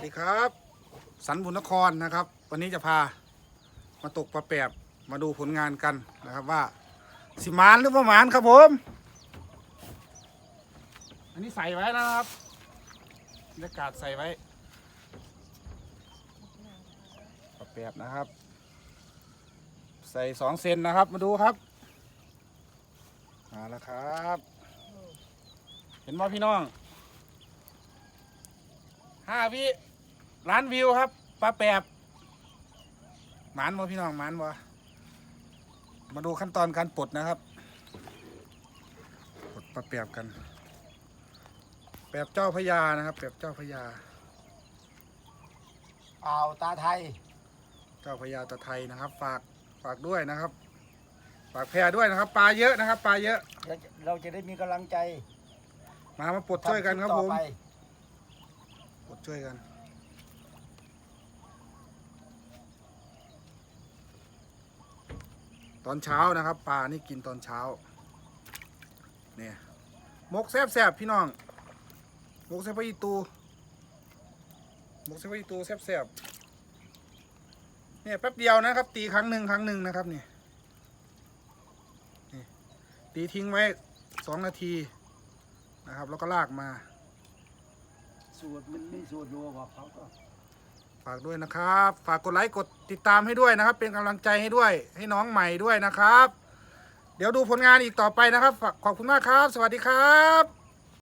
วัสดีครับ สันบุญนครนะครับ วันนี้จะพามาตกปลาแปบมาดูผลงานกันนะครับว่า สิมานหรือประมานครับผม อันนี้ใส่ไว้นะครับบรรยากาศใส่ไว้ปลาแปบนะครับ ใส่สองเซนนะครับมาดูครับมาแล้วครับ เห็นไหมพี่น้องห้าวิ ล้านวิวครับปลาแปบหมานบ่พี่น้องหมานบ่มาดูขั้นตอนการปลดนะครับปลดปลาแปบกัน แปบเจ้าพระยานะครับ แปบเจ้าพระยาอ่าวตาไทย เจ้าพระยาตะไทยนะครับ ฝากฝากด้วยนะครับ ฝากแพรด้วยนะครับ ปลาเยอะนะครับ ปลาเยอะ เราจะเราจะได้มีกำลังใจมามาปลดช่วยกันครับทำผต่อมไปปลดช่วยกัน ตอนเช้านะครับปลานี่กินตอนเช้าเนี่ยมกแซบๆพี่น้องมกแซบไปตูมกแซบไปตูแซบๆเนี่ยแป๊บเดียวนะครับ ตีครั้งหนึ่งครั้งหนึ่งนะครับเนี่นี่ตีทิ้งไว้สองนาทีนะครับ แล้วก็ลากมา สูตรมันมีสูตรอยู่บเขาก็ ฝากด้วยนะครับ ฝากกดไลค์กดติดตามให้ด้วยนะครับ เป็นกำลังใจให้ด้วย ให้น้องใหม่ด้วยนะครับ เดี๋ยวดูผลงานอีกต่อไปนะครับ ขอบคุณมากครับ สวัสดีครับ